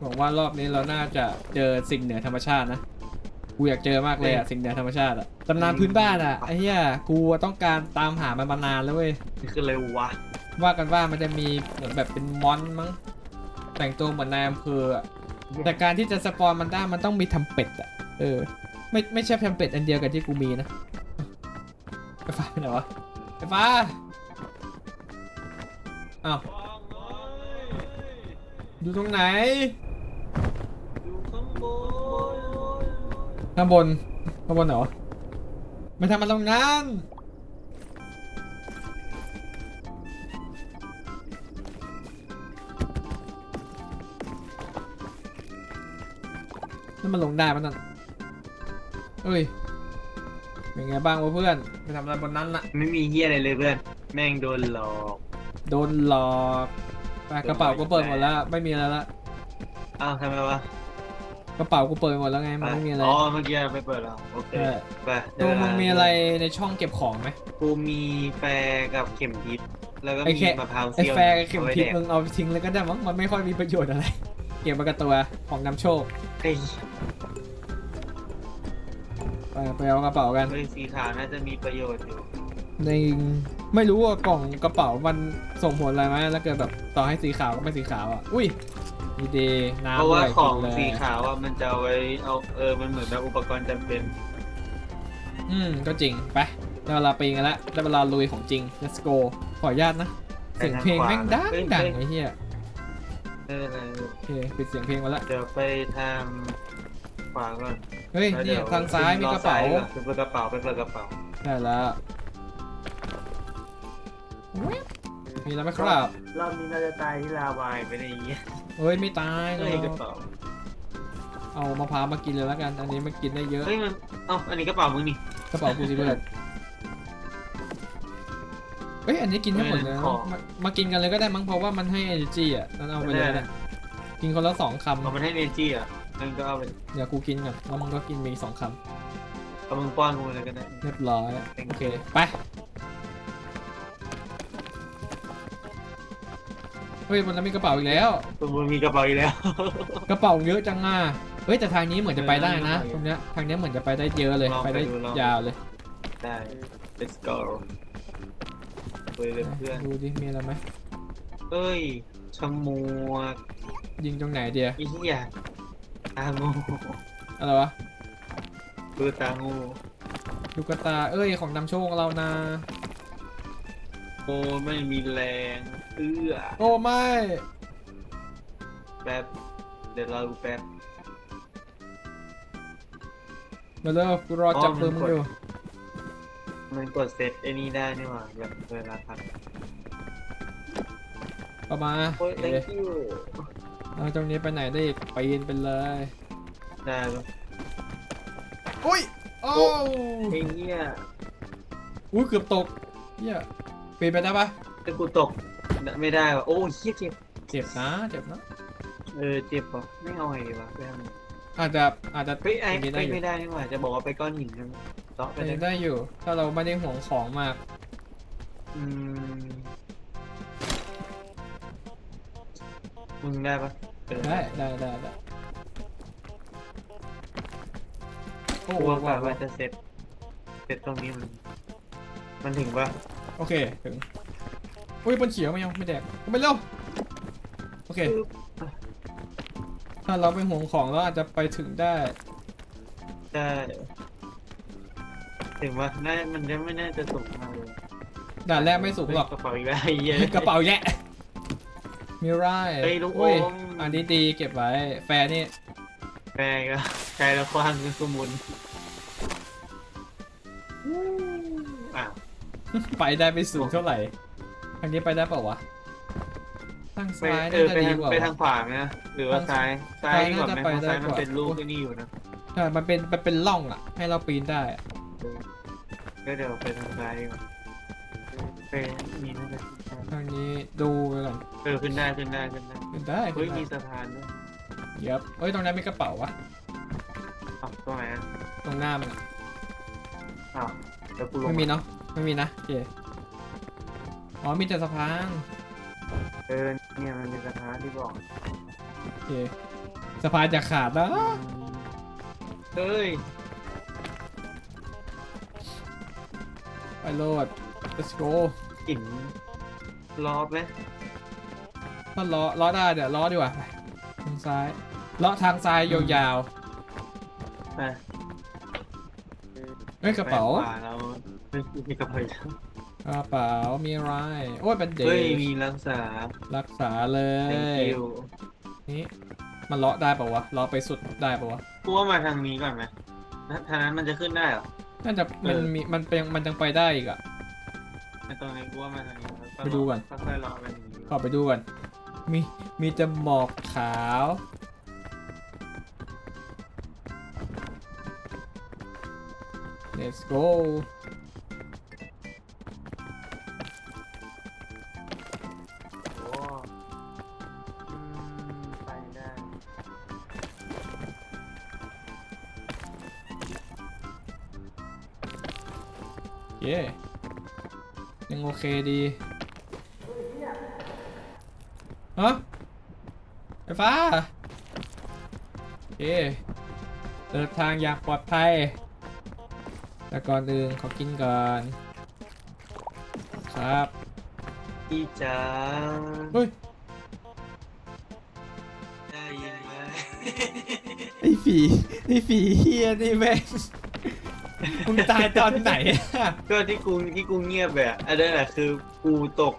หวังว่ารอบนี้เราน่าจะเจอสิ่งเหนือธรรมชาตินะ กูอยากเจอมากเลยอะสิ่งเหนือธรรมชาติอะตำนานพื้นบ้านอะไอ้เหี้ยกูต้องการตามหามันมานานแล้วเว้ย นี่คืออะไรวะว่ากันว่ามันจะมีเหมือนแบบเป็นมอนมั้งแต่งตัวเหมือนนายอำเภออะแต่การที่จะสปอนมันได้มันต้องมีทำเป็ดอะเออ ไม่ไม่ใช่ทำเป็ดอันเดียวกับที่กูมีนะไฟฟ้าไปไหนวะไฟฟ้าอ้าว อยู่ตรงไหน อยู่ข้างบนข้างบน ข้างบนเหรอ ไม่ทำมันตรงนั้นนั่นมันลงได้ปะนั่นเอ้ย เป็นไงบ้างวะเพื่อน ไปทำอะไรบนนั้นน่ะ ไม่มีเฮียอะไรเลยเพื่อน แม่งโดนหลอก โดนหลอก ไปกระเป๋ากูเปิดหมดแล้ว ไม่มีอะไรละอ้าวทำไมวะกระเป๋ากูเปิดหมดแล้วไงมันไม่มีอะไรอ๋อเมื่อกี้ไปเปิดแล้วโอเคเออไปตัวมึงมีอะไรในช่องเก็บของไหมกูมีแฟร์กับเข็มทิศแล้วก็ไอ้มีแค่มะพร้าวไอ้เซี่ยวแฟร์กับเข็มทิศอามึไว้งเอาทิ้งเลยก็ได้มั้งมันไม่ค่อยมีประโยชน์อะไร เก็บมากับตัวของนำโชคแดกไปไปเอากระเป๋ากันเฮ้ยสีขาวน่าจะมีประโยชน์อยู่ใน ไม่รู้ว่ากล่องกระเป๋ามันส่งผลอะไรไหมแล้วเกิดแบบต่อให้สีขาวก็ไม่สีขาวอะ อุ้ยดีดีน้ำเพราะว่าด้วยของกินเลยสีขาวอะมันจะเอาไว้เอาเออมันเหมือนแบบอุปกรณ์จำเป็นอืมก็จริง ไปได้เวลาปีกันแล้วได้เวลาลุยของจริง let's go ขออนุญาตนะ เสียงเพลงแม่งดังดังไอ้เหี้ยเอออะไรโอเคปิดเสียงเพลงมาละ เดี๋ยวไปทางขวาก่อนเฮ้ยแล้วนี่ดี๋วทางซ้ายมีกระเป๋าขึ้นอซ้ยก่อนไปเปิดกระเป๋าไปเปิดกระเป๋า ได้แล้ว มีแล้วไหมครับรอบนี้เราจะตายที่ลาวายไปในอย่างเงี้ยเฮ้ยไม่ตายเลเฮ้ยยกระเป๋าเอามะพร้าวมากินเลยแล้วกัน อันนี้มันกินได้เยอะ เฮ้ยมันเอ้าอันนี้กระเป๋ามึงนี่กระเป๋ากูสิเพื่อนเฮ้ยอันนี้กินได้หมดเลยนะขอมามากินกันเลยก็ได้มั้งเพราะว่ามันให้ energy อะนั่นเอาไปเลยนะกินคนละสองคเอามันให้เนจี้อะมันก็เอาไปำเดี๋ยวกูกินก่อนแล้วมึงก็กินมีสองคเอามึงป้อนกูเลยก็ได้ำเรียบร้อยโอเคไป เฮ้ยบนนั้นมีกระเป๋าอีกแล้วตัวมึงมีกระเป๋าอีกแล้ว กระเป๋าเยอะจังอะเฮ้ยแต่ทางนี้เหมือนจะไปได้นะเออตรงเนี้ยทางเนี้ยเหมือนจะไปได้เยอะเลยลองไปได้ไปดูลอง ยาวเลยได้ let's go ไปเลยเพื่อนดูดิมีอะไรไหมเอ้ยชะมวกยิงตรงไหนเดียอีเหี้ยตางูอะไรวะคือตางูลูกตาเอ้ยของนำโชคเรานะ โอ้ไม่มีแรงเอื้อโอ้ไม่ แป๊บเดี๋ยวเราดูแป๊บ มาเร็วกูรอจับปืนมึงอยู่ มันกดเซตไอ้นี่ได้นี่หว่าแบบเวลาพักประมาโอ้ย เอ๊ะ thank you เอาตรงนี้ไปไหนได้อีกปีนไปเลยได้ปะอุ้ยโอ้ไอ้เหี้ยอุ้ยเกือบตกเฮีย ปีนไปได้ปะถ้ากูตกไม่ได้วะโอ้ยเหี้ยเจ็บเจ็บนะเจ็บนะเออเจ็บปะไม่เอาไงดีวะไปทำไงอาจจะอาจจะเฮ้ยไอ้ปีนไปได้อยู่ไม่ได้นี่หว่าจะบอกว่าไปก้อนหินกันเลาะไปปีเลยนได้อยู่ ถ้าเราไม่ได้ห่วงของมากอืมมึงได้ปะเออได้ได้ได้ได้โอ้กูว่าว้าวว่าจะเสร็จเสร็จตรงนี้มัน มันถึงปะ โอเคถึงอุ้ยบนเขียวไม่เอาไม่แดกไม่เร็วโอเคปึ๊บถ้าเราไปห่วงของเราอาจจะไปถึงได้ ได้ถึงว่าน่ามันจะไม่น่าจะสูงมากเลยด่านแรกไม่สูงหรอกกระเป๋าอีกแล้วไอ้เหี้ย กระเป๋าแยะมีไรเฮ้ยลูกอมยอันนี้ดีเก็บไว้ แฟร์นี่แปลก็ใจแล้วคว้างคือสมุนอ้าว ไปได้ไม่สูงเท่าไหร่ทางนี้ไปได้เปล่าวะทางไปซ้ายเอน่าอจะไปดีทางกว่าไปทางขวาไหมนะหรือว่าซ้ายซ้ายซ้ายดีกว่าน่าไหมจะไปเพราะซ้ายได้มันกว่าเป็นลูกที่นี่อยู่นะใช่มันเป็นมันเป็นร่องอะ ให้เราปีนได้อะก็เดี๋ยวไปทางซ้ายดีกว่าไปมีน่าจะขึ้นได้ทางนี้ดูไปก่อนเออขึ้นได้ขึ้นได้ขึ้นได้ขึ้นได้เฮ้ขึ้ยนได้มีสะพานด้วยเย็บเฮ้ยตรงนั้นมีกระเป๋าวะอ้าวตรงไหนอะตรงหน้ามันอะอ้าวเดี๋ยวกูลงไม่มีเนาะ ไม่มีนะโอเคอ๋อมีแต่สะพานเออเนี่ยมันเป็นสะพานที่บอกโอเคสะพานจะขาดนะเฮ้ยไปโลด let's go หินรอบไหมถ้าล้อล้อได้เดี๋ยวล้อดีกว่าไปทางซ้ายล้อทางซ้ายยาวไปๆ เฮ้ยกระเป๋าไปขวเราไม่มีกระเป๋ากระเป๋ามีอะไรโอ้ยเป็นเดเฮ้ยย์มีรักษา รักษาเล thank ย you นี่มันเลาะได้ปะวะเลาะไปสุดได้ปะวะกูว่ามาทางนี้ก่อนไหมนะทางนั้นมันจะขึ้นได้เหรอ น่าจะมันเออมีมันเป็นมันยังไปได้อีกอะ ไอ้ตรงนี้กูว่ามาทางนี้แล้วไปดูก่อน ค่อยๆรอไปอย่างนี้ขอไปดูก่อนมีมีแต่หมอกขาว let's go โอ้อืมไปได้เย้ยังโอเคดีฮะไฟฟ้าโอเคเดินทางอย่างปลอดภัย แต่ก่อนอื่นขอกินก่อนครับพี่จ๋าเฮ้ยได้ยินไหมไอ้ฝีไอ้ฝีเฮียนี่แม่งมึงตายตอนไหนอะก็ที่กูที่กูเงียบไปอะอันนั้นแหละคือกูตก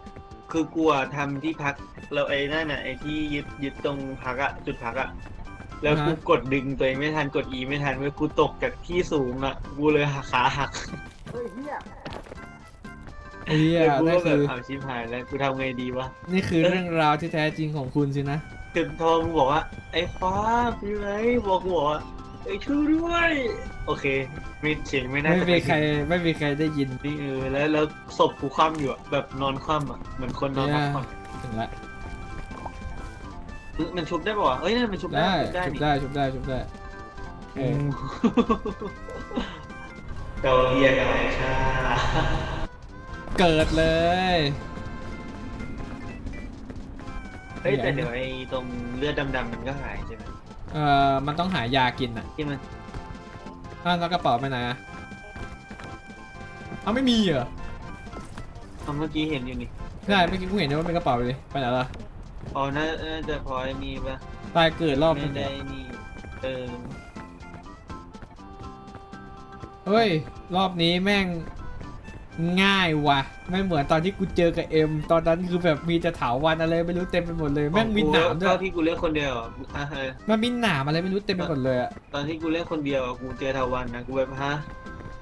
คือกูอะทำที่พักเราไอ้นั่นน่ะไอ้ที่ยึดยึดตรงพักอะจุดพักอะ แล้วกูกดดึงตัวเองไม่ทันกด E ไม่ทันเว้ยกูตกจากที่สูงอะกูเลยหักขาหักไอ้เฮียแล้วกูนั่ก็นแบคืบอเอาชิบหายแล้วกูทำไงดีวะ นี่คือเรื่องราวที่แท้จริงของคุณสินะจนทองบอกว่า ไอ้ฟ้าพี่ไรบอกกูบอกว่าไอ้ยช่วยด้วย โอเคไม่เสียงไม่น่าไม่จะมีใครไม่มีใครได้ยิน นี่เออแล้วแล้วศพกูคว่ำอยู่อะแบบนอนคว่ำอะเหมือนคนนอนพักผ่อนถึงละเอ้ย มันชุบได้ป่าวะเอ้ยนั่นมันชุบได้ได้ชุบชุบนี่ได้ชุบได้ชุบได้เออือมเกาเรียกอะไรชาเกิดเลย เฮ้ยแต่เดี๋ยวไอ้ตรงเลือดดำๆมันก็หายใช่ไหมเอ่อมันต้องหายากินอะที่มันอ้าวแล้วกระเป๋าไปไหนอะเอาไม่มีเหรอเอาเมื่อกี้เห็นอยู่นี่ใช่เมื่อกี้กูเห็นว่าเป็นกระเป๋าเลยไปไหนล่ะ อ๋อน่าน่าจะพอไอ้นี่ปะตายเกิดรอบนึไม่งได้นี่ เออ เฮ้ย รอบนี้แม่งง่ายว่ะ ไม่เหมือนตอนที่กูเจอกับเอ็ม ตอนนั้นคือแบบมีแต่เถาวันอะไรไม่รู้เต็มไปหมดเลย แม่งมีหนามด้วเท่าย ที่กูเลือกคนเดียวอะอะเออมันมีหนามอะไรไม่รู้เต็มไปหมดเลยอะตอนที่กูเล่นคนเดียวอะกูเจอทาวันนะกูแบบฮะ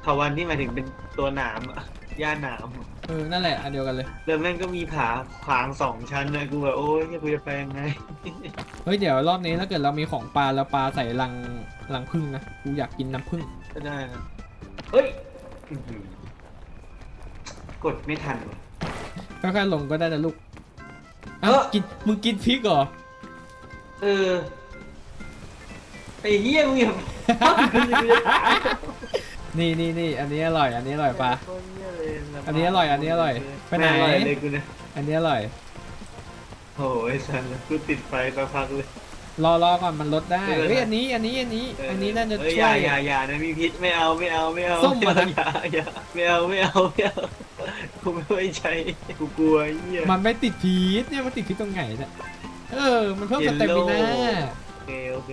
ทาวันที่หมายถึงเป็นตัวหนามอะ ย่าหนามอะเออ นั่นแหละอันเดียวกันเลยแล้วแม่งก็มีผาขวางสองชั้นนะกูแบบโอ้ยกูจะไปยังไง เฮ้ย เดี๋ยวรอบนี้ถ้าเกิดเรามีของปลาแล้วปลาใส่ลังลังพึ่งนะ กูอยากกินน้ำพึ่ง ก็ได้นะเฮ้ยอื้อหือกดไม่ทันว่ะ ค่อยๆลงก็ได้นะลูกอ้าวเออ กิน มึงกินพริกเหรอ เออไอ้เหี้ยมึงอย่ากูจะตาย นี่นี่นี่อันนี้อร่อย อันนี้อร่อยปลาโคตรเหี้ยเลยะอันนี้อร่อย อันนี้อร่อย ไปไหน ม่อร่อยเลยกูเนี่ยอันนี้อร่อย โอ้ยสันกูติดไฟสักพักเลย รอรอก่อนมันลดได้เออเฮ้ย อันนี้ อันนี้ อันนี้ อันนี้น่าจะเอ้ยช่อวยย่าอย่าอย่านะมีพิษไม่เอาไม่เอาไม่เอาส้มเหรออย่าอย่าไม่เอาไม่เอาไม่เอากูไม่ไว้ใจกูกลัวไอ้เหี้ยมันไม่ติดพีชเนี่ยมันติดพีชตรงไหนเนี่ยเออ มันเพิ่มสเตมิน่าโอเคโอเค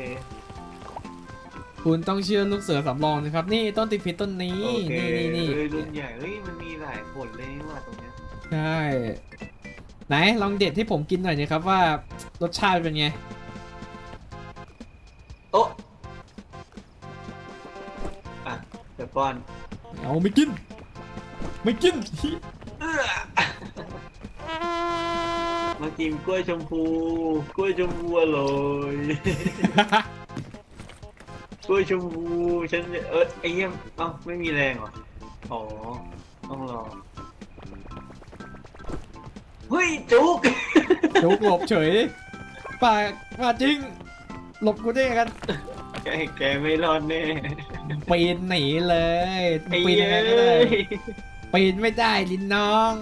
คุณต้องเชื่อลูกเสือสำรองนะครับ นี่ต้นติดพีชต้นนี้โอเคนี่นี่นี่เฮ้ยรุ่นใหญ่เฮ้ยมันมีหลายผลเลยนี่หว่าตรงเนี้ยใช่ไหนลองเด็ดที่ผมกินหน่อยนะครับว่ารสชาติเป็นไงโอ๊ะอะเดี๋ยวป้อนเอาไม่กิน ไม่กินเอื้อมากินกล้วยชมพู กล้วยชมพูอร่อย กล้วยชมพูฉันเออไอ้เหี้ยเอ้าไม่มีแรงเหรออ๋อต้องรอเฮ้ยจุก จุกหลบเฉยป่าป่าจริง หลบกูได้ไงกันแกแกไม่รอดแน่ปีนหนีเลยไอ้ปีนเหี้ยังไงยก็ได้ปีนไม่ได้ลินน้อง